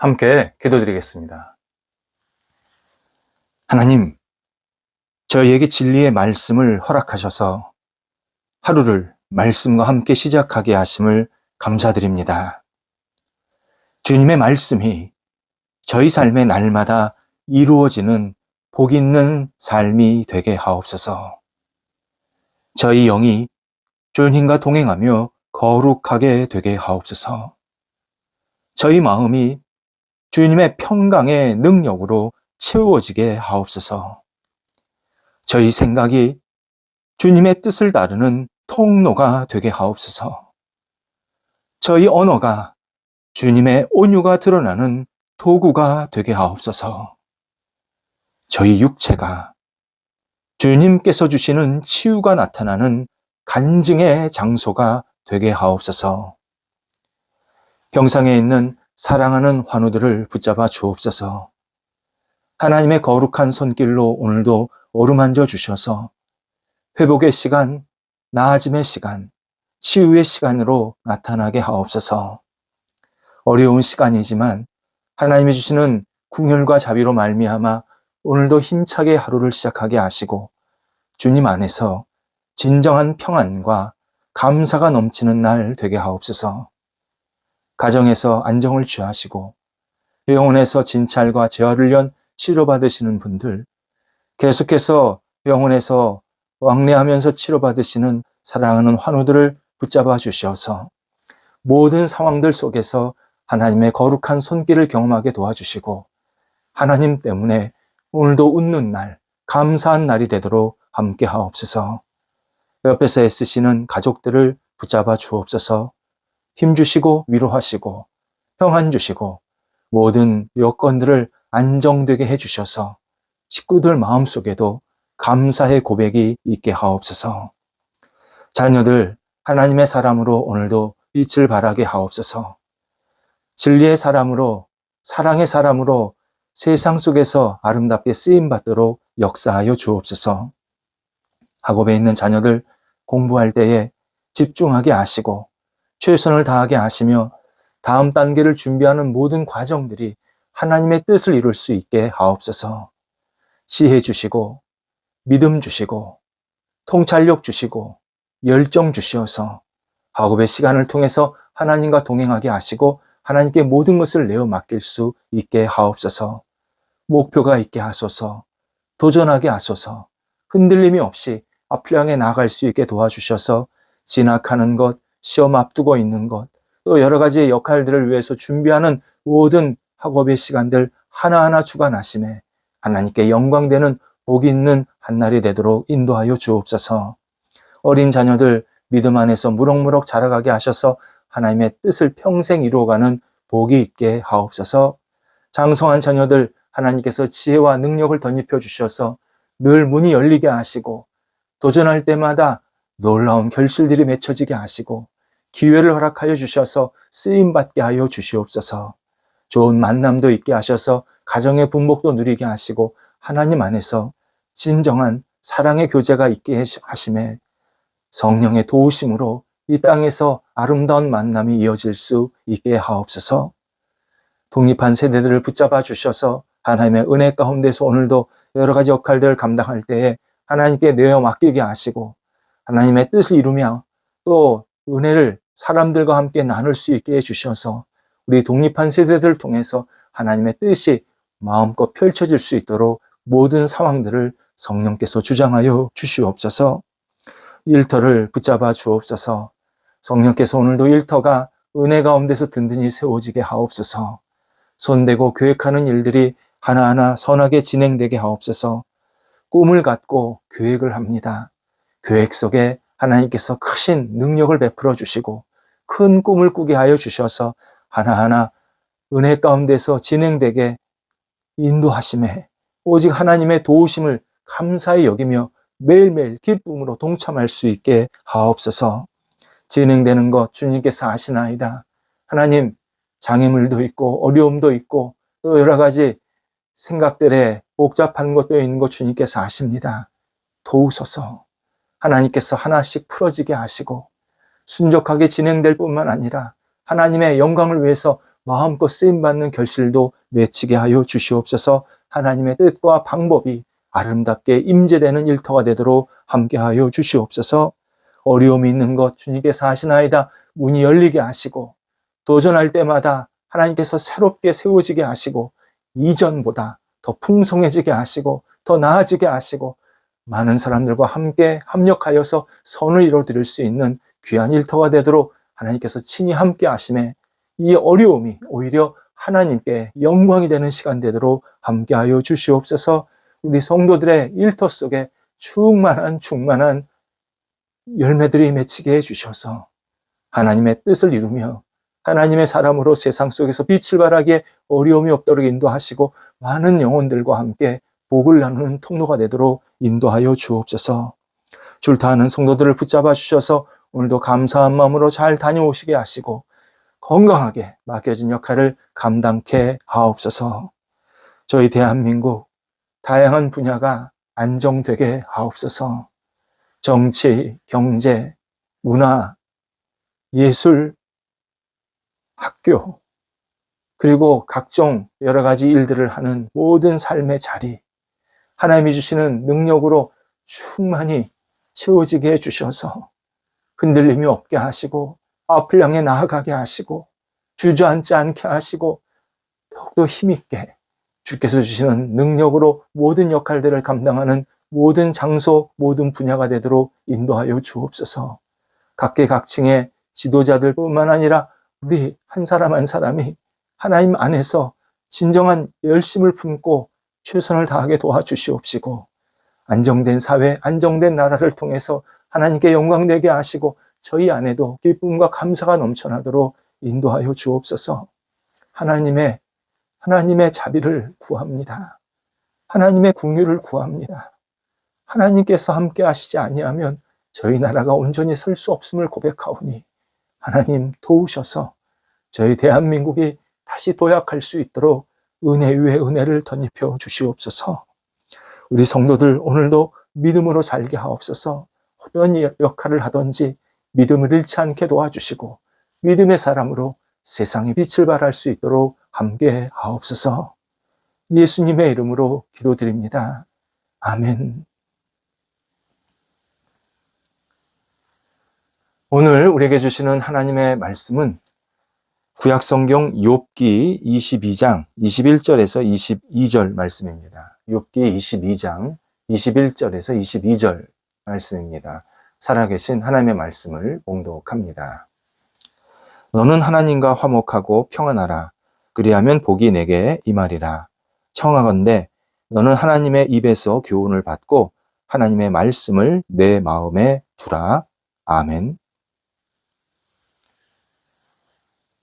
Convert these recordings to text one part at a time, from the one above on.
함께 기도드리겠습니다. 하나님, 저희에게 진리의 말씀을 허락하셔서 하루를 말씀과 함께 시작하게 하심을 감사드립니다. 주님의 말씀이 저희 삶의 날마다 이루어지는 복 있는 삶이 되게 하옵소서. 저희 영이 주님과 동행하며 거룩하게 되게 하옵소서. 저희 마음이 주님의 평강의 능력으로 채워지게 하옵소서. 저희 생각이 주님의 뜻을 따르는 통로가 되게 하옵소서. 저희 언어가 주님의 온유가 드러나는 도구가 되게 하옵소서. 저희 육체가 주님께서 주시는 치유가 나타나는 간증의 장소가 되게 하옵소서. 병상에 있는 사랑하는 환우들을 붙잡아 주옵소서. 하나님의 거룩한 손길로 오늘도 어루만져 주셔서 회복의 시간, 나아짐의 시간, 치유의 시간으로 나타나게 하옵소서. 어려운 시간이지만 하나님이 주시는 궁혈과 자비로 말미암아 오늘도 힘차게 하루를 시작하게 하시고 주님 안에서 진정한 평안과 감사가 넘치는 날 되게 하옵소서. 가정에서 안정을 취하시고 병원에서 진찰과 재활훈련 치료받으시는 분들, 계속해서 병원에서 왕래하면서 치료받으시는 사랑하는 환우들을 붙잡아 주셔서 모든 상황들 속에서 하나님의 거룩한 손길을 경험하게 도와주시고 하나님 때문에 오늘도 웃는 날, 감사한 날이 되도록 함께 하옵소서. 옆에서 애쓰시는 가족들을 붙잡아 주옵소서. 힘 주시고 위로하시고 평안 주시고 모든 여건들을 안정되게 해주셔서 식구들 마음속에도 감사의 고백이 있게 하옵소서. 자녀들 하나님의 사람으로 오늘도 빛을 발하게 하옵소서. 진리의 사람으로 사랑의 사람으로 세상 속에서 아름답게 쓰임 받도록 역사하여 주옵소서. 학업에 있는 자녀들 공부할 때에 집중하게 하시고 최선을 다하게 하시며 다음 단계를 준비하는 모든 과정들이 하나님의 뜻을 이룰 수 있게 하옵소서. 지혜 주시고 믿음 주시고 통찰력 주시고 열정 주시어서 학업의 시간을 통해서 하나님과 동행하게 하시고 하나님께 모든 것을 내어 맡길 수 있게 하옵소서. 목표가 있게 하소서. 도전하게 하소서. 흔들림이 없이 향해 나아갈 수 있게 도와주셔서 진학하는 것, 시험 앞두고 있는 것, 또 여러 가지 역할들을 위해서 준비하는 모든 학업의 시간들 하나하나 주관하심에 하나님께 영광되는 복 있는 한날이 되도록 인도하여 주옵소서. 어린 자녀들 믿음 안에서 무럭무럭 자라가게 하셔서 하나님의 뜻을 평생 이루어가는 복이 있게 하옵소서. 장성한 자녀들 하나님께서 지혜와 능력을 덧입혀 주셔서 늘 문이 열리게 하시고 도전할 때마다 놀라운 결실들이 맺혀지게 하시고 기회를 허락하여 주셔서 쓰임 받게 하여 주시옵소서. 좋은 만남도 있게 하셔서 가정의 분복도 누리게 하시고 하나님 안에서 진정한 사랑의 교제가 있게 하심에 성령의 도우심으로 이 땅에서 아름다운 만남이 이어질 수 있게 하옵소서. 독립한 세대들을 붙잡아 주셔서 하나님의 은혜 가운데서 오늘도 여러 가지 역할들을 감당할 때에 하나님께 내어 맡기게 하시고 하나님의 뜻을 이루며 또 은혜를 사람들과 함께 나눌 수 있게 해주셔서 우리 독립한 세대들을 통해서 하나님의 뜻이 마음껏 펼쳐질 수 있도록 모든 상황들을 성령께서 주장하여 주시옵소서. 일터를 붙잡아 주옵소서. 성령께서 오늘도 일터가 은혜 가운데서 든든히 세워지게 하옵소서. 손대고 계획하는 일들이 하나하나 선하게 진행되게 하옵소서. 꿈을 갖고 계획을 합니다. 계획 속에 하나님께서 크신 능력을 베풀어 주시고 큰 꿈을 꾸게 하여 주셔서 하나하나 은혜 가운데서 진행되게 인도하심에 오직 하나님의 도우심을 감사히 여기며 매일매일 기쁨으로 동참할 수 있게 하옵소서 진행되는 것 주님께서 아시나이다. 하나님 장애물도 있고 어려움도 있고 또 여러 가지 생각들에 복잡한 것도 있는 것 주님께서 아십니다. 도우소서 하나님께서 하나씩 풀어지게 하시고 순적하게 진행될 뿐만 아니라 하나님의 영광을 위해서 마음껏 쓰임받는 결실도 맺히게 하여 주시옵소서. 하나님의 뜻과 방법이 아름답게 임재되는 일터가 되도록 함께하여 주시옵소서. 어려움이 있는 것 주님께서 하시나이다 문이 열리게 하시고 도전할 때마다 하나님께서 새롭게 세워지게 하시고 이전보다 더 풍성해지게 하시고 더 나아지게 하시고 많은 사람들과 함께 합력하여서 선을 이루어드릴 수 있는 귀한 일터가 되도록 하나님께서 친히 함께 하심에 이 어려움이 오히려 하나님께 영광이 되는 시간 되도록 함께하여 주시옵소서. 우리 성도들의 일터 속에 충만한 충만한 열매들이 맺히게 해주셔서 하나님의 뜻을 이루며 하나님의 사람으로 세상 속에서 빛을 발하기에 어려움이 없도록 인도하시고 많은 영혼들과 함께 복을 나누는 통로가 되도록 인도하여 주옵소서. 줄타하는 성도들을 붙잡아 주셔서 오늘도 감사한 마음으로 잘 다녀오시게 하시고 건강하게 맡겨진 역할을 감당케 하옵소서. 저희 대한민국 다양한 분야가 안정되게 하옵소서. 정치, 경제, 문화, 예술, 학교, 그리고 각종 여러 가지 일들을 하는 모든 삶의 자리, 하나님이 주시는 능력으로 충만히 채워지게 해주셔서 흔들림이 없게 하시고 앞을 향해 나아가게 하시고 주저앉지 않게 하시고 더욱더 힘있게 주께서 주시는 능력으로 모든 역할들을 감당하는 모든 장소, 모든 분야가 되도록 인도하여 주옵소서. 각계각층의 지도자들 뿐만 아니라 우리 한 사람 한 사람이 하나님 안에서 진정한 열심을 품고 최선을 다하게 도와주시옵시고 안정된 사회, 안정된 나라를 통해서 하나님께 영광되게 하시고 저희 안에도 기쁨과 감사가 넘쳐나도록 인도하여 주옵소서. 하나님의 하나님의 자비를 구합니다. 하나님의 궁유를 구합니다. 하나님께서 함께 하시지 아니하면 저희 나라가 온전히 설 수 없음을 고백하오니 하나님 도우셔서 저희 대한민국이 다시 도약할 수 있도록 은혜 위에 은혜를 덧입혀 주시옵소서. 우리 성도들 오늘도 믿음으로 살게 하옵소서. 어떤 역할을 하든지 믿음을 잃지 않게 도와주시고 믿음의 사람으로 세상에 빛을 발할 수 있도록 함께 하옵소서. 예수님의 이름으로 기도드립니다. 아멘. 오늘 우리에게 주시는 하나님의 말씀은 구약 성경 욥기 22장 21절에서 22절 말씀입니다. 욥기 22장 21절에서 22절 말씀입니다. 살아계신 하나님의 말씀을 봉독합니다. 너는 하나님과 화목하고 평안하라. 그리하면 복이 내게 임하리라. 청하건대 너는 하나님의 입에서 교훈을 받고 하나님의 말씀을 내 마음에 두라. 아멘.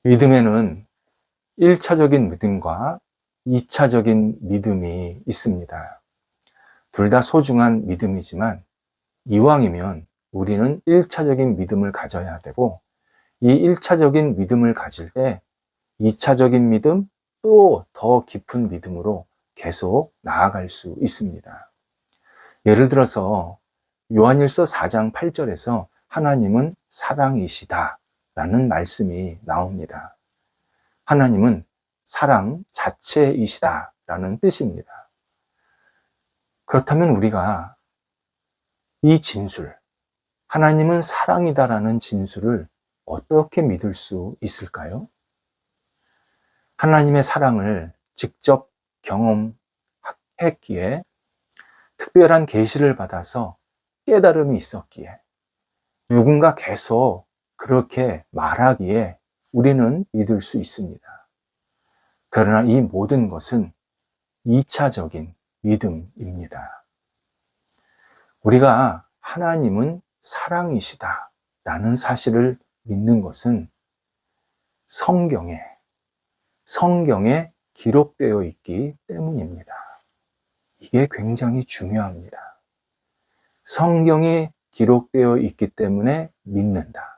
믿음에는 1차적인 믿음과 2차적인 믿음이 있습니다. 둘 다 소중한 믿음이지만 이왕이면 우리는 1차적인 믿음을 가져야 되고 이 1차적인 믿음을 가질 때 2차적인 믿음 또 더 깊은 믿음으로 계속 나아갈 수 있습니다. 예를 들어서 요한일서 4장 8절에서 하나님은 사랑이시다 라는 말씀이 나옵니다. 하나님은 사랑 자체이시다 라는 뜻입니다. 그렇다면 우리가 이 진술, 하나님은 사랑이다라는 진술을 어떻게 믿을 수 있을까요? 하나님의 사랑을 직접 경험했기에 특별한 계시를 받아서 깨달음이 있었기에 누군가 계속 그렇게 말하기에 우리는 믿을 수 있습니다. 그러나 이 모든 것은 2차적인 믿음입니다. 우리가 하나님은 사랑이시다 라는 사실을 믿는 것은 성경에, 성경에 기록되어 있기 때문입니다. 이게 굉장히 중요합니다. 성경이 기록되어 있기 때문에 믿는다.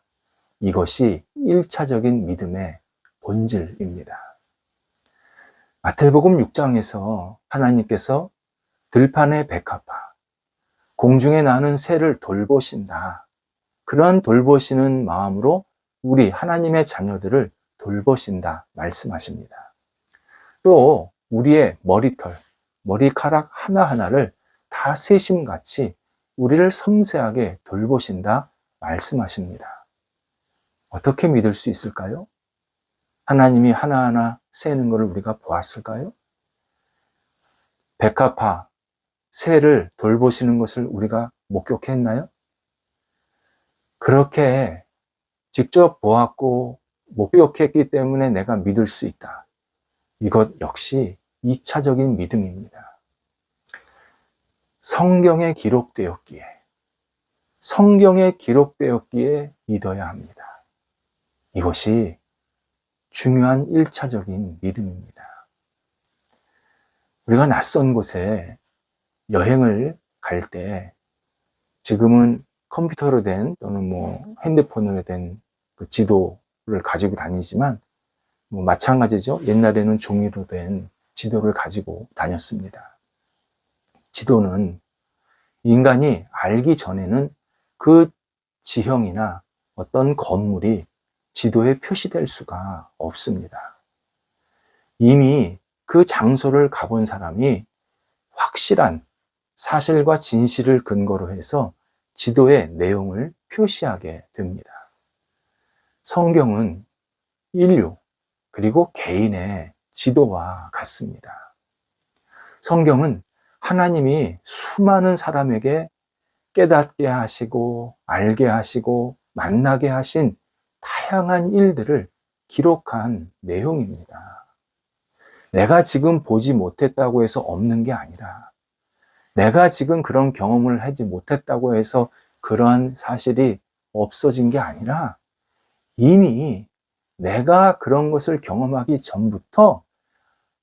이것이 1차적인 믿음의 본질입니다. 마태복음 6장에서 하나님께서 들판의 백합화, 공중에 나는 새를 돌보신다. 그런 돌보시는 마음으로 우리 하나님의 자녀들을 돌보신다 말씀하십니다. 또 우리의 머리털, 머리카락 하나하나를 다 세심같이 우리를 섬세하게 돌보신다 말씀하십니다. 어떻게 믿을 수 있을까요? 하나님이 하나하나 세는 것을 우리가 보았을까요? 백합화, 새를 돌보시는 것을 우리가 목격했나요? 그렇게 직접 보았고 목격했기 때문에 내가 믿을 수 있다. 이것 역시 2차적인 믿음입니다. 성경에 기록되었기에, 성경에 기록되었기에 믿어야 합니다. 이것이 중요한 1차적인 믿음입니다. 우리가 낯선 곳에 여행을 갈 때 지금은 컴퓨터로 된 또는 뭐 핸드폰으로 된 그 지도를 가지고 다니지만 뭐 마찬가지죠. 옛날에는 종이로 된 지도를 가지고 다녔습니다. 지도는 인간이 알기 전에는 그 지형이나 어떤 건물이 지도에 표시될 수가 없습니다. 이미 그 장소를 가본 사람이 확실한 사실과 진실을 근거로 해서 지도의 내용을 표시하게 됩니다. 성경은 인류, 그리고 개인의 지도와 같습니다. 성경은 하나님이 수많은 사람에게 깨닫게 하시고, 알게 하시고, 만나게 하신 다양한 일들을 기록한 내용입니다. 내가 지금 보지 못했다고 해서 없는 게 아니라, 내가 지금 그런 경험을 하지 못했다고 해서 그러한 사실이 없어진 게 아니라, 이미 내가 그런 것을 경험하기 전부터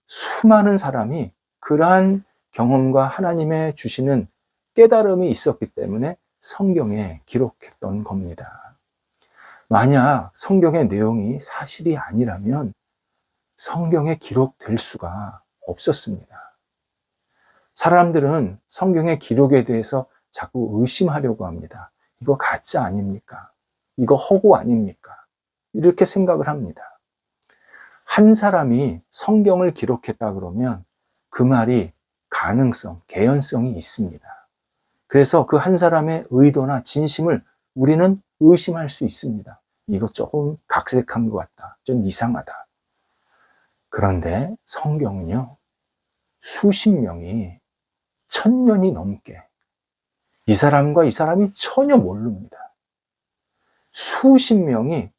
수많은 사람이 그러한 경험과 하나님의 주시는 깨달음이 있었기 때문에 성경에 기록했던 겁니다. 만약 성경의 내용이 사실이 아니라면 성경에 기록될 수가 없었습니다. 사람들은 성경의 기록에 대해서 자꾸 의심하려고 합니다. 이거 가짜 아닙니까? 이거 허구 아닙니까? 이렇게 생각을 합니다. 한 사람이 성경을 기록했다 그러면 그 말이 가능성, 개연성이 있습니다. 그래서 그 한 사람의 의도나 진심을 우리는 의심할 수 있습니다. 이거 조금 각색한 것 같다. 좀 이상하다. 그런데 성경은요, 수십 명이 천 년이 넘게 이 사람과 이 사람이 전혀 모릅니다. 수십 명이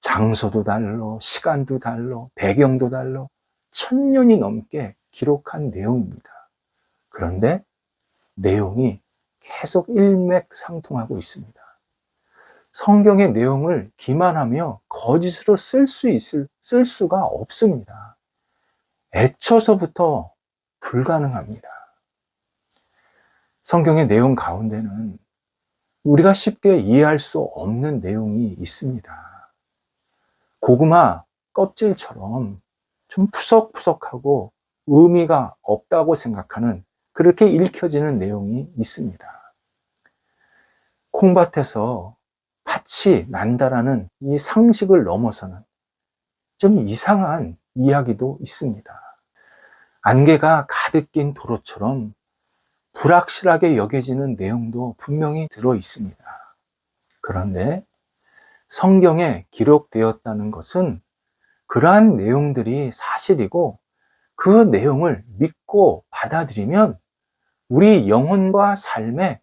장소도 달러, 시간도 달러, 배경도 달러, 천 년이 넘게 기록한 내용입니다. 그런데 내용이 계속 일맥상통하고 있습니다. 성경의 내용을 기만하며 거짓으로 쓸 수 있을, 쓸 수가 없습니다. 애초서부터 불가능합니다. 성경의 내용 가운데는 우리가 쉽게 이해할 수 없는 내용이 있습니다. 고구마 껍질처럼 좀 푸석푸석하고 의미가 없다고 생각하는 그렇게 읽혀지는 내용이 있습니다. 콩밭에서 팥이 난다라는 이 상식을 넘어서는 좀 이상한 이야기도 있습니다. 안개가 가득 낀 도로처럼 불확실하게 여겨지는 내용도 분명히 들어 있습니다. 그런데 성경에 기록되었다는 것은 그러한 내용들이 사실이고 그 내용을 믿고 받아들이면 우리 영혼과 삶에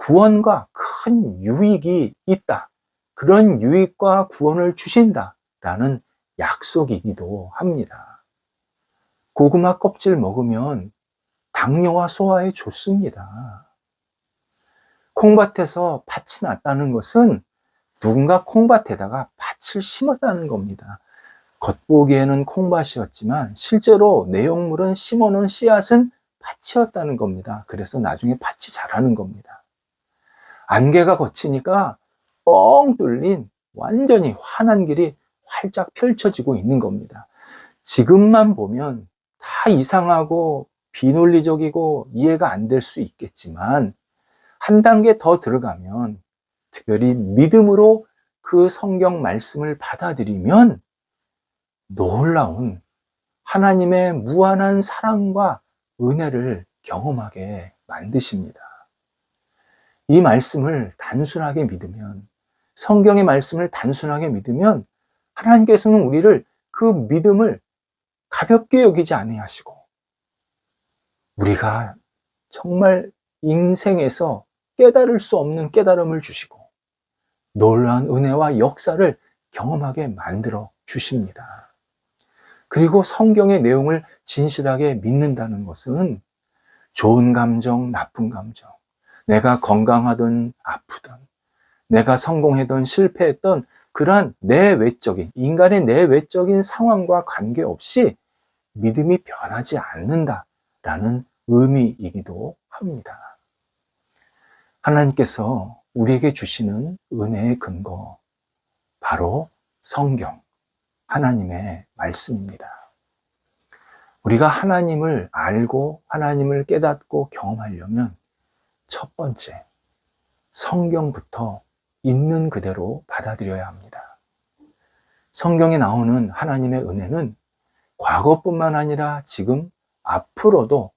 구원과 큰 유익이 있다. 그런 유익과 구원을 주신다 라는 약속이기도 합니다. 고구마 껍질 먹으면 당뇨와 소화에 좋습니다. 콩밭에서 팥이 났다는 것은 누군가 콩밭에다가 밭을 심었다는 겁니다. 겉보기에는 콩밭이었지만 실제로 내용물은 심어놓은 씨앗은 밭이었다는 겁니다. 그래서 나중에 밭이 자라는 겁니다. 안개가 거치니까 뻥 뚫린 완전히 환한 길이 활짝 펼쳐지고 있는 겁니다. 지금만 보면 다 이상하고 비논리적이고 이해가 안 될 수 있겠지만 한 단계 더 들어가면 특별히 믿음으로 그 성경 말씀을 받아들이면 놀라운 하나님의 무한한 사랑과 은혜를 경험하게 만드십니다. 이 말씀을 단순하게 믿으면, 성경의 말씀을 단순하게 믿으면, 하나님께서는 우리를 그 믿음을 가볍게 여기지 아니하시고, 우리가 정말 인생에서 깨달을 수 없는 깨달음을 주시고, 놀라운 은혜와 역사를 경험하게 만들어 주십니다. 그리고 성경의 내용을 진실하게 믿는다는 것은 좋은 감정, 나쁜 감정, 내가 건강하든 아프든, 내가 성공하든 실패했던 그러한 내외적인, 인간의 내외적인 상황과 관계없이 믿음이 변하지 않는다라는 의미이기도 합니다. 하나님께서 우리에게 주시는 은혜의 근거, 바로 성경, 하나님의 말씀입니다. 우리가 하나님을 알고 하나님을 깨닫고 경험하려면 첫 번째, 성경부터 있는 그대로 받아들여야 합니다. 성경에 나오는 하나님의 은혜는 과거뿐만 아니라 지금 앞으로도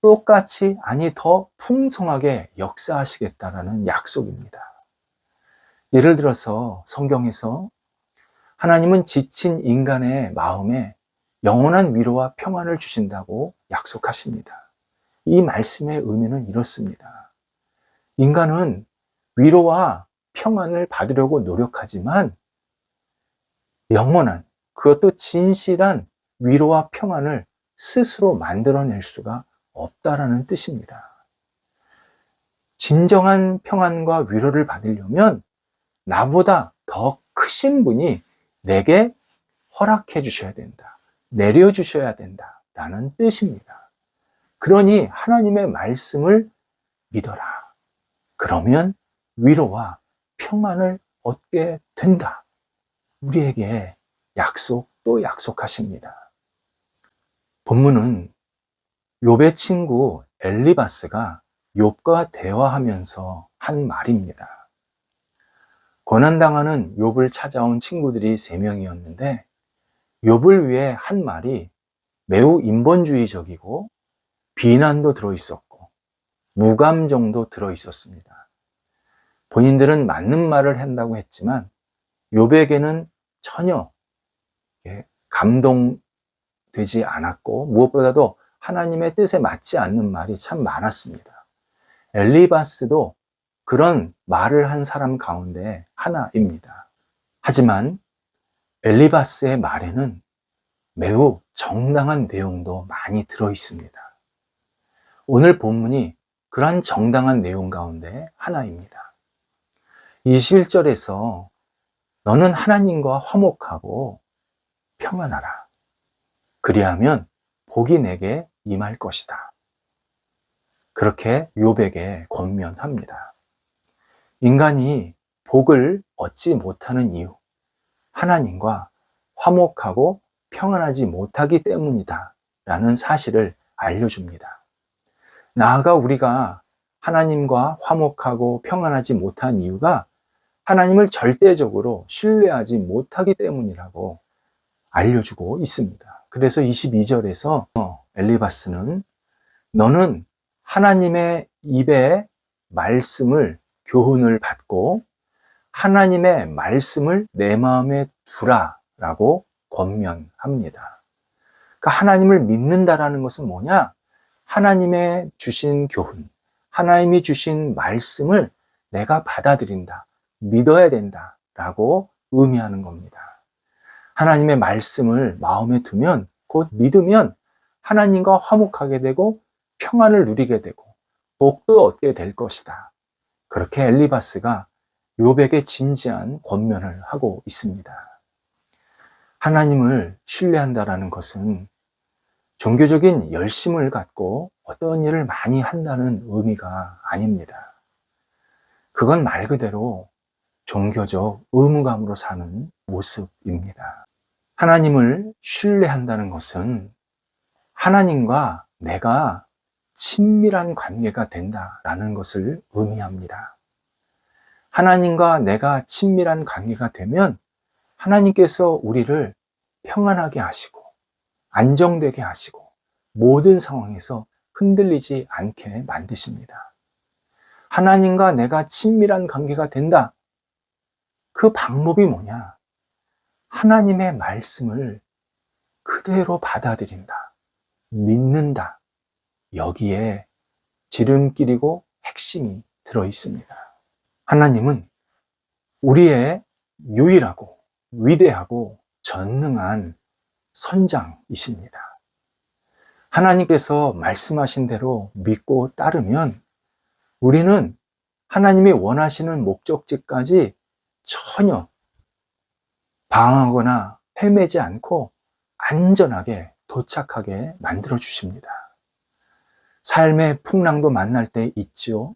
똑같이 아니 더 풍성하게 역사하시겠다라는 약속입니다. 예를 들어서 성경에서 하나님은 지친 인간의 마음에 영원한 위로와 평안을 주신다고 약속하십니다. 이 말씀의 의미는 이렇습니다. 인간은 위로와 평안을 받으려고 노력하지만 영원한 그것도 진실한 위로와 평안을 스스로 만들어낼 수가 없다라는 뜻입니다. 진정한 평안과 위로를 받으려면 나보다 더 크신 분이 내게 허락해 주셔야 된다. 내려 주셔야 된다. 라는 뜻입니다. 그러니 하나님의 말씀을 믿어라. 그러면 위로와 평안을 얻게 된다. 우리에게 약속 또 약속하십니다. 본문은 욥의 친구 엘리바스가 욥과 대화하면서 한 말입니다. 고난당하는 욥을 찾아온 친구들이 세 명이었는데 욥을 위해 한 말이 매우 인본주의적이고 비난도 들어 있었고 무감정도 들어 있었습니다. 본인들은 맞는 말을 한다고 했지만 욥에게는 전혀 감동되지 않았고 무엇보다도 하나님의 뜻에 맞지 않는 말이 참 많았습니다. 엘리바스도 그런 말을 한 사람 가운데 하나입니다. 하지만 엘리바스의 말에는 매우 정당한 내용도 많이 들어 있습니다. 오늘 본문이 그러한 정당한 내용 가운데 하나입니다. 21절에서 너는 하나님과 화목하고 평안하라. 그리하면 복이 내게 임할 것이다. 그렇게 욥에게 권면합니다. 인간이 복을 얻지 못하는 이유, 하나님과 화목하고 평안하지 못하기 때문이다. 라는 사실을 알려줍니다. 나아가 우리가 하나님과 화목하고 평안하지 못한 이유가 하나님을 절대적으로 신뢰하지 못하기 때문이라고 알려주고 있습니다. 그래서 22절에서 엘리바스는 너는 하나님의 입의 말씀을 교훈을 받고 하나님의 말씀을 내 마음에 두라라고 권면합니다. 그러니까 하나님을 믿는다라는 것은 뭐냐? 하나님의 주신 교훈, 하나님이 주신 말씀을 내가 받아들인다, 믿어야 된다 라고 의미하는 겁니다. 하나님의 말씀을 마음에 두면 곧 믿으면 하나님과 화목하게 되고 평안을 누리게 되고 복도 얻게 될 것이다. 그렇게 엘리바스가 요백에 진지한 권면을 하고 있습니다. 하나님을 신뢰한다라는 것은 종교적인 열심을 갖고 어떤 일을 많이 한다는 의미가 아닙니다. 그건 말 그대로 종교적 의무감으로 사는 모습입니다. 하나님을 신뢰한다는 것은 하나님과 내가 친밀한 관계가 된다라는 것을 의미합니다. 하나님과 내가 친밀한 관계가 되면 하나님께서 우리를 평안하게 하시고 안정되게 하시고 모든 상황에서 흔들리지 않게 만드십니다. 하나님과 내가 친밀한 관계가 된다. 그 방법이 뭐냐? 하나님의 말씀을 그대로 받아들인다. 믿는다. 여기에 지름길이고 핵심이 들어 있습니다. 하나님은 우리의 유일하고 위대하고 전능한 선장이십니다. 하나님께서 말씀하신 대로 믿고 따르면 우리는 하나님이 원하시는 목적지까지 전혀 방황하거나 헤매지 않고 안전하게 도착하게 만들어 주십니다. 삶의 풍랑도 만날 때 있지요.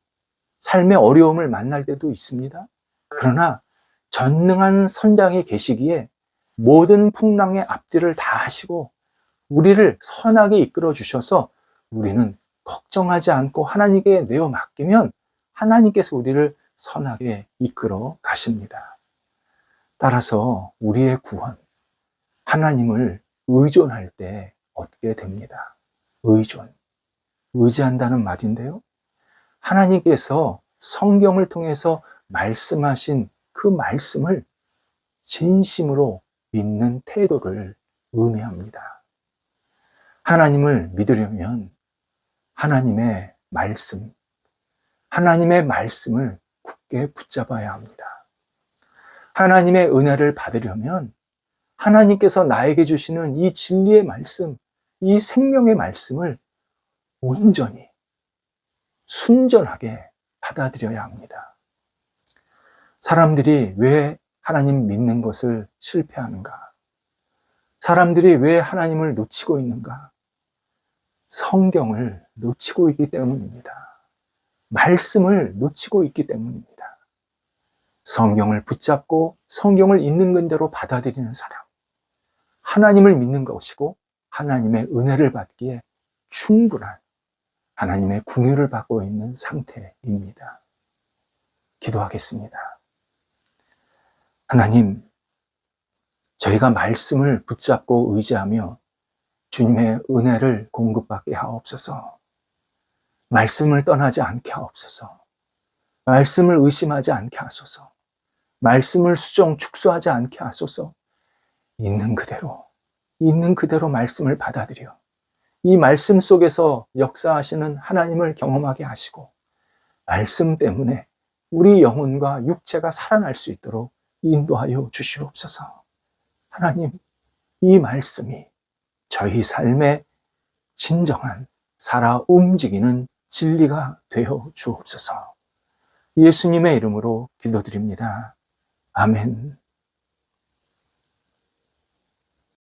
삶의 어려움을 만날 때도 있습니다. 그러나 전능한 선장이 계시기에 모든 풍랑의 앞뒤를 다 하시고 우리를 선하게 이끌어 주셔서 우리는 걱정하지 않고 하나님께 내어 맡기면 하나님께서 우리를 선하게 이끌어 가십니다. 따라서 우리의 구원, 하나님을 의존할 때 얻게 됩니다. 의존. 의지한다는 말인데요. 하나님께서 성경을 통해서 말씀하신 그 말씀을 진심으로 믿는 태도를 의미합니다. 하나님을 믿으려면 하나님의 말씀, 하나님의 말씀을 굳게 붙잡아야 합니다. 하나님의 은혜를 받으려면 하나님께서 나에게 주시는 이 진리의 말씀, 이 생명의 말씀을 온전히 순전하게 받아들여야 합니다. 사람들이 왜 하나님 믿는 것을 실패하는가? 사람들이 왜 하나님을 놓치고 있는가? 성경을 놓치고 있기 때문입니다. 말씀을 놓치고 있기 때문입니다. 성경을 붙잡고 성경을 있는 근대로 받아들이는 사람. 하나님을 믿는 것이고 하나님의 은혜를 받기에 충분한 하나님의 궁유를 받고 있는 상태입니다. 기도하겠습니다. 하나님, 저희가 말씀을 붙잡고 의지하며 주님의 은혜를 공급받게 하옵소서. 말씀을 떠나지 않게 하옵소서. 말씀을 의심하지 않게 하소서. 말씀을 수정 축소하지 않게 하소서. 있는 그대로, 있는 그대로 말씀을 받아들여 이 말씀 속에서 역사하시는 하나님을 경험하게 하시고 말씀 때문에 우리 영혼과 육체가 살아날 수 있도록 인도하여 주시옵소서. 하나님, 이 말씀이 저희 삶의 진정한 살아 움직이는 진리가 되어 주옵소서. 예수님의 이름으로 기도드립니다. 아멘.